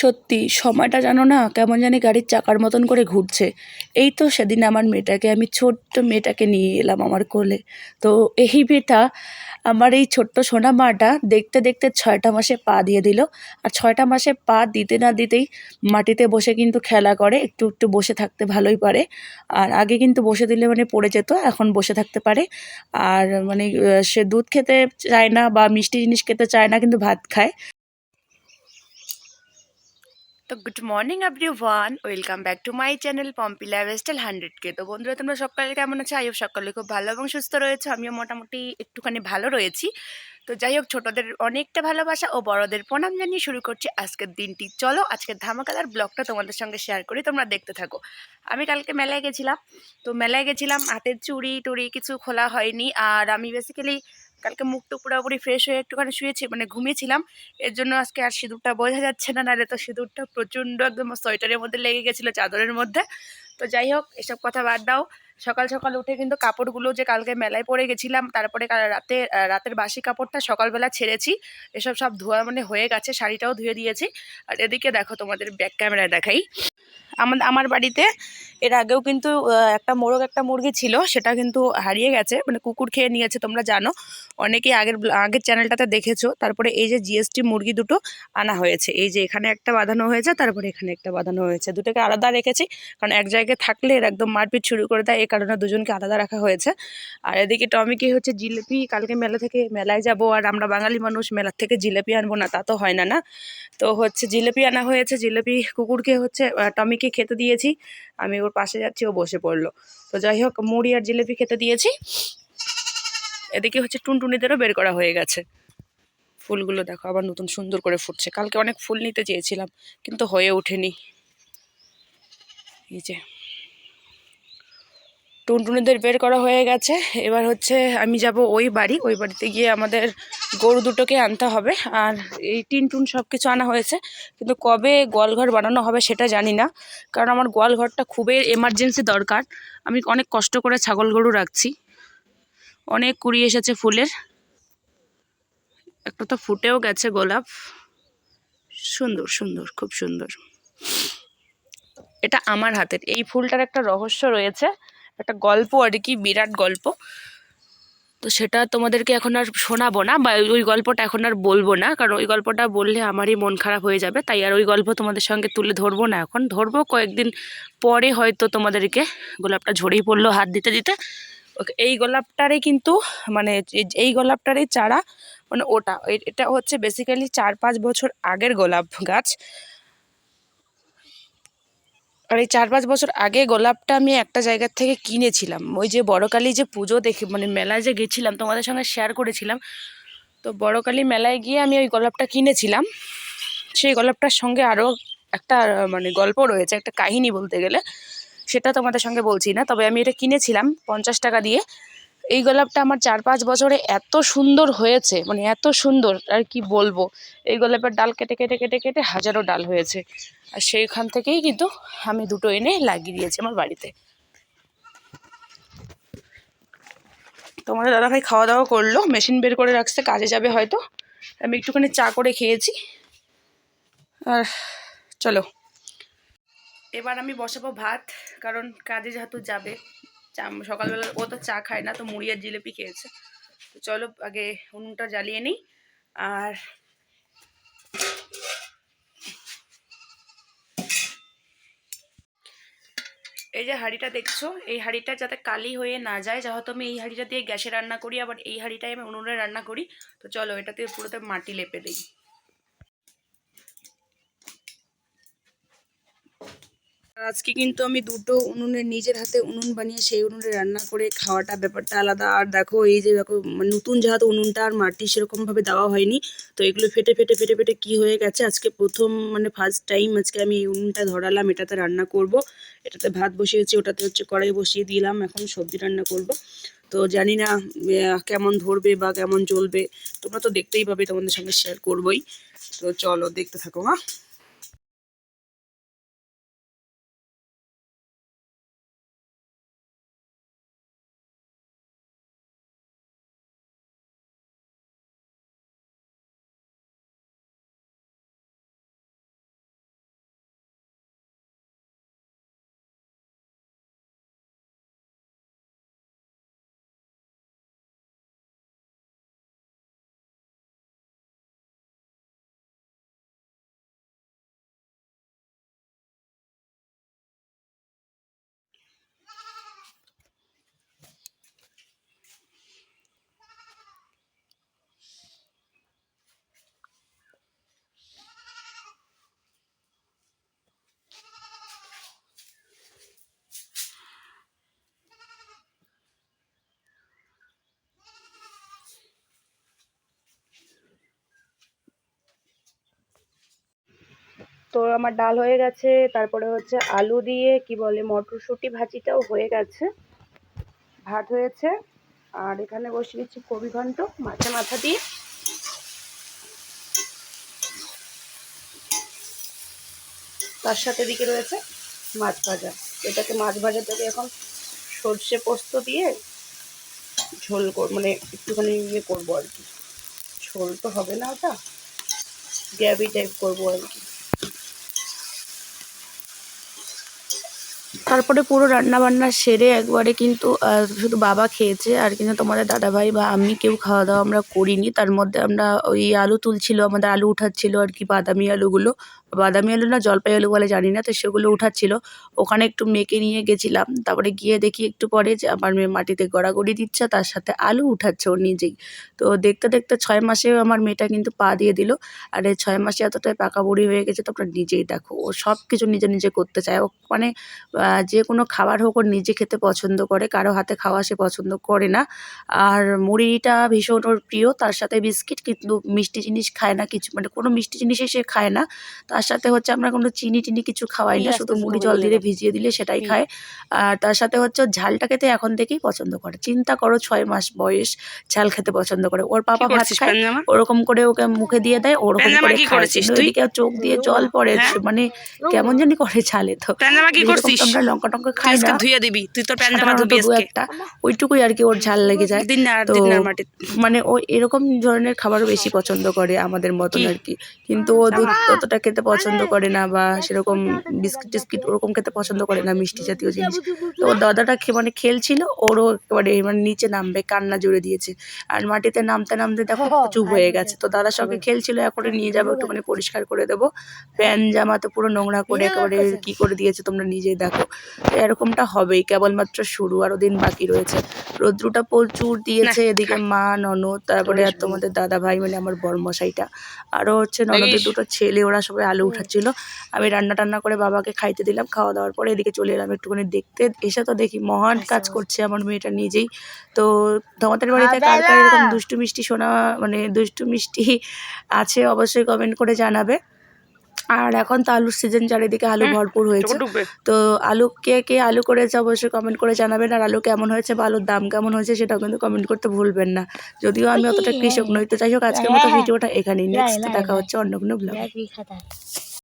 সত্যি সময়টা জানো না কেমন জানি গাড়ির চাকার মতন করে ঘুরছে। এই তো সেদিন আমার মেয়েটাকে, আমি ছোট্ট মেয়েটাকে নিয়ে এলাম আমার কোলে। তো এই মেয়েটা আমার এই ছোট্ট সোনা মাটা দেখতে দেখতে ছয়টা মাসে পা দিয়ে দিল। আর ছয়টা মাসে পা দিতে না দিতেই মাটিতে বসে কিন্তু খেলা করে, একটু একটু বসে থাকতে ভালোই পারে। আর আগে কিন্তু বসে দিলে মানে পড়ে যেত, এখন বসে থাকতে পারে। আর মানে সে দুধ খেতে চায় না বা মিষ্টি জিনিস খেতে চায় না, কিন্তু ভাত খায়। তো গুড মর্নিং আপনি one welcome back to my channel Pompi lifestyle hundred কে তো বন্ধুরা, তোমরা সকালে কেমন আছো? আইও সকালে খুব ভালো এবং সুস্থ রয়েছে। আমিও মোটামুটি একটুখানি ভালো রয়েছি। তো যাই হোক, ছোটদের অনেকটা ভালোবাসা ও বড়দের প্রণাম জানিয়ে শুরু করছি আজকের দিনটি। চলো, আজকের ধামাকাদার ব্লগটা তোমাদের সঙ্গে শেয়ার করি, তোমরা দেখতে থাকো। আমি কালকে মেলায় গেছিলাম। তো মেলায় গেছিলাম, হাতের চুড়ি টুড়ি কিছু খোলা হয়নি। আর আমি বেসিক্যালি কালকে মুখটা পুরোপুরি ফ্রেশ হয়ে একটুখানি শুয়েছি মানে ঘুমিয়েছিলাম। এর জন্য আজকে আর সিঁদুরটা বোঝা যাচ্ছে না, নাহলে তো সিঁদুরটা প্রচণ্ড একদম সোয়েটারের মধ্যে লেগে গেছিল, চাদরের মধ্যে। তো যাই হোক, এসব কথা বাদ দাও। সকাল সকাল উঠে কিন্তু কাপড়গুলো যে কালকে মেলায় পরে গেছিলাম, তারপরে রাতে রাতের বাসি কাপড়টা সকালবেলা ছেড়েছি। এসব সব ধোয়া মানে হয়ে গেছে, শাড়িটাও ধুয়ে দিয়েছি। আর এদিকে দেখো তোমাদের ব্যাক ক্যামেরায় দেখাই। আমার আমার বাড়িতে এর আগেও কিন্তু একটা মোরগ একটা মুরগি ছিল, সেটা কিন্তু হারিয়ে গেছে মানে কুকুর খেয়ে নিয়েছে, তোমরা জানো। অনেকেই আগের আগের চ্যানেলটাতে দেখেছ, তারপরে এই যে জিএসটি মুরগি দুটো আনা হয়েছে। এই যে এখানে একটা বাঁধানো হয়েছে, তারপরে এখানে একটা বাঁধানো হয়েছে। দুটোকে আলাদা রেখেছি, কারণ এক জায়গায় থাকলে এর একদম মারপিট শুরু করে দেয় এই কারণে দুজনকে আলাদা রাখা হয়েছে। আর এদিকে টমিকে হচ্ছে জিলিপি, কালকে মেলা থেকে মেলায় যাব, আর আমরা বাঙালি মানুষ, মেলার থেকে জিলিপি আনব না, তা তো হয় না না? তো হচ্ছে জিলিপি আনা হয়েছে, জিলিপি কুকুরকে হচ্ছে টমিকে খেতে দিয়েছি। আমি ওর পাশে যাচ্ছি, ও বসে পড়ল। তো যাই হোক, মুড়ি আর জিলেপি খেতে দিয়েছি। এদিকে হচ্ছে টুনটুনিদেরও বের করা হয়ে গেছে। ফুলগুলো দেখো, আবার নতুন সুন্দর করে ফুটছে। কালকে অনেক ফুল নিতে চেয়েছিলাম, কিন্তু হয়ে ওঠেনি। এই যে। টুনটুনিদের বের করা হয়ে গেছে। এবার হচ্ছে আমি যাব ওই বাড়ি। ওই বাড়িতে গিয়ে আমাদের গরু দুটোকে আনতে হবে। আর এই টিন টুন সব কিছু আনা হয়েছে। কিন্তু কবে গোয়ালঘর বানানো হবে সেটা জানি না। কারণ আমার গোয়ালঘরটা খুবই এমার্জেন্সি দরকার। আমি অনেক কষ্ট করে ছাগল গরু রাখছি। অনেক কুড়ি এসেছে ফুলের। একটা তো ফুটেও গেছে গোলাপ। সুন্দর সুন্দর, খুব সুন্দর। এটা আমার হাতের। এই ফুলটার একটা রহস্য রয়েছে। একটা গল্প আর কি, বিরাট গল্প। তো সেটা তোমাদেরকে এখন আর শোনাবো না বা ওই গল্পটা এখন আর বলব না, কারণ ওই গল্পটা বললে আমারই মন খারাপ হয়ে যাবে। তাই আর ওই গল্প তোমাদের সঙ্গে তুলে ধরবো না এখন। ধরবো কয়েকদিন পরে হয়তো তোমাদেরকে। গোলাপটা ঝরেই পড়ল হাত দিতে দিতে। ওকে, এই গোলাপটারই কিন্তু মানে এই- গোলাপটারই চারা মানে ওটা। এটা হচ্ছে বেসিক্যালি চার পাঁচ বছর আগের গোলাপ গাছ। আর এই চার পাঁচ বছর আগে গোলাপটা আমি একটা জায়গার থেকে কিনেছিলাম। ওই যে বড়কালী যে পুজো দেখে মানে মেলায় যে গেছিলাম, তোমাদের সঙ্গে শেয়ার করেছিলাম। তো বড়কালী মেলায় গিয়ে আমি ওই গোলাপটা কিনেছিলাম। সেই গোলাপটার সঙ্গে আরও একটা মানে গল্প রয়েছে, একটা কাহিনী বলতে গেলে। সেটা তোমাদের সঙ্গে বলছি না, তবে আমি এটা কিনেছিলাম পঞ্চাশ টাকা দিয়ে। এই গোলাপটা আমার চার পাঁচ বছরে এত সুন্দর হয়েছে মানে এত সুন্দর, আর কি বলব? এই গোলাপের ডাল কেটে কেটে কেটে কেটে হাজারো ডাল হয়েছে। আর সেইখান থেকেই কিন্তু আমি দুটো এনে লাগিয়ে দিয়েছি আমার বাড়িতে। তোমাদের দাদাভাই খাওয়া দাওয়া করল, মেশিন বের করে রাখছে, কাজে যাবে হয়তো। আমি একটুখানি চা করে খেয়েছি। আর চলো। এবার আমি বসাবো ভাত, কারণ কাজে যেহেতু যাবে। চা, সকালবেলা ও তো চা খায় না, তো মুড়ি আর জিলিপি খেয়েছে। তো চলো আগে উনুনটা জ্বালিয়ে নিই, আর এই যে হাঁড়িটা দেখছ, এই হাঁড়িটা যাতে কালি হয়ে না যায়, যেহেতু আমি এই হাঁড়িটা দিয়ে গ্যাসে রান্না করি, আবার এই হাঁড়িটাই আমি উনুনে রান্না করি, তো চলো এটাতে পুরোতে মাটি লেপে দিই। আজকে কিন্তু আমি দুটো উনুনে নিজের হাতে উনুন বানিয়ে সেই উনুনে রান্না করে খাওয়াটা ব্যাপারটা আলাদা। আর দেখো, এই যে দেখো, নতুন যেহেতু উনুনটা আর মাটি সেরকমভাবে দেওয়া হয়নি, তো এগুলো ফেটে ফেটে ফেটে ফেটে কি হয়ে গেছে? আজকে প্রথম মানে ফার্স্ট টাইম আজকে আমি এই উনুনটা ধরালাম, এটাতে রান্না করব। এটাতে ভাত বসিয়েছি, ওটাতে হচ্ছে কড়াই বসিয়ে দিলাম, এখন সবজি রান্না করব। তো জানি না কেমন ধরবে বা কেমন জ্বলবে, তোমরা তো দেখতেই পাবে, তোমাদের সঙ্গে শেয়ার করবোই। তো চলো, দেখতে থাকো হ্যাঁ তো আমার ডাল হয়ে গেছে, তারপরে হচ্ছে আলু দিয়ে কি বলে মটরশুঁটি ভাজিটাও হয়ে গেছে। ভাত হয়েছে, আর এখানে বসে দিচ্ছি কবি ঘন্ট মাথা মাথা দিয়ে। তার সাথে দিকে রয়েছে মাছ ভাজা। এটাকে মাছ ভাজা থেকে এখন সর্ষে পোস্ত দিয়ে ঝোল কর মানে একটুখানি ইয়ে করব আর কি। ঝোল তো হবে না ওটা গ্যাভি টাইপ করব আর কি। তারপরে পুরো রান্না বান্না সেরে একবারে কিন্তু শুধু বাবা খেয়েছে আর কিন্তু তোমাদের দাদাভাই বা আমি কেউ খাওয়া দাওয়া আমরা করিনি। তার মধ্যে আমরা ওই আলু তুলছিল, আমাদের আলু উঠাচ্ছিল আর কি, বাদামি আলুগুলো। বাদামি আলু না, জলপাই আলু বলে জানি না, তো সেগুলো উঠাচ্ছিল। ওখানে একটু মেকে নিয়ে গেছিলাম। তারপরে গিয়ে দেখি একটু পরে যে আমার মেয়ে মাটিতে গড়াগড়ি দিচ্ছে, তার সাথে আলু উঠাচ্ছে ও নিজেই। তো দেখতে দেখতে ছয় মাসেও আমার মেয়েটা কিন্তু পা দিয়ে দিল। আর এই ছয় মাসে এতটাই পাকা বুড়ি হয়ে গেছে, তোমরা নিজেই দেখো। ও সব কিছু নিজে নিজে করতে চায়। ও মানে যে কোনো খাবার হোক ওর নিজে খেতে পছন্দ করে কারও হাতে খাওয়া সে পছন্দ করে না। আর মুড়িটা ভীষণ ওর প্রিয় তার সাথে বিস্কিট কিন্তু মিষ্টি জিনিস খায় না কিছু মানে কোনো মিষ্টি জিনিসই সে খায় না। তার সাথে হচ্ছে আমরা কোনো চিনি টিনি কিছু খাওয়াই না শুধু মুড়ি জল দেবো। ভিজিয়ে দিলে সেটাই খায়। আর তার সাথে হচ্ছে ঝালটা খেতে এখন থেকেই পছন্দ করে। চিন্তা করো ছয় মাস বয়স ঝাল খেতে পছন্দ করে। ওর পাপা ভাত খায় ওরকম করে ওকে মুখে দিয়ে দেয় ওরকম করে খায়? চোখ দিয়ে জল পড়ে হ্যাঁ? মানে কেমন জানি করে করছিস তো। আমরা লঙ্কা টঙ্কা খাই আজকে না। ধুয়ে দিবি। তুই তোর প্যানজামা সাধারণত ধুবি একটা ওইটুকুই আর কি ওর ঝাল লেগে যায়। দিন না আর দিন না আর মাটি মানে ও এরকম ধরনের খাবারও বেশি পছন্দ করে আমাদের মতন আর কি। কিন্তু ও দুধ ততটা খেতে পছন্দ করে না বা সেরকম বিস্কিট টিস্কিট ওরকম খেতে পছন্দ করে না মিষ্টি জাতীয় জিনিস। তো ওর দাদাটা মানে খেলছিল ওরও একেবারে মানে নিচে নামবে কান্না জুড়ে দিয়েছে। আর মাটিতে নামতে নামতে দেখো চুপ হয়ে গেছে। তো দাদার সঙ্গে খেলছিল এখন নিয়ে যাব মানে পরিষ্কার করে দেবো। প্যান জামা তো পুরো নোংরা করে একেবারে কি করে দিয়েছে তোমরা নিজেই দেখো। এরকমটা হবেই কেবলমাত্র শুরু আরও দিন বাকি রয়েছে। রৌদ্রটা প্রচুর দিয়েছে এদিকে মা ননদ তারপরে আর তোমাদের দাদা ভাই মানে আমার বরমশাইটা। আরও হচ্ছে ননদের দুটো ছেলে ওরা সবাই আলু উঠাচ্ছিল। আমি রান্না টান্না করে বাবাকে খাইতে দিলাম খাওয়া দাওয়ার পরে এদিকে চলে এলাম একটুখানি দেখতে। এসে তো দেখি মহান কাজ করছে আমার মেয়েটা নিজেই। তো তোমাদের বাড়িতে কার কার এরকম দুষ্টু মিষ্টি শোনা মানে দুষ্টু মিষ্টি আছে অবশ্যই কমেন্ট করে জানাবে। আর এখন তো আলুর সিজন চারিদিকে আলু ভরপুর হয়েছে। তো আলু কে কে আলু করেছে অবশ্যই কমেন্ট করে জানাবেন। আর আলু কেমন হয়েছে বা আলুর দাম কেমন হয়েছে সেটাও কিন্তু কমেন্ট করতে ভুলবেন না। যদিও আমি অতটা কৃষক নই তো যাই হোক আজকের মতো ভিডিওটা এখানেই। নেক্সট দেখা হচ্ছে অন্য কোনো ব্লগ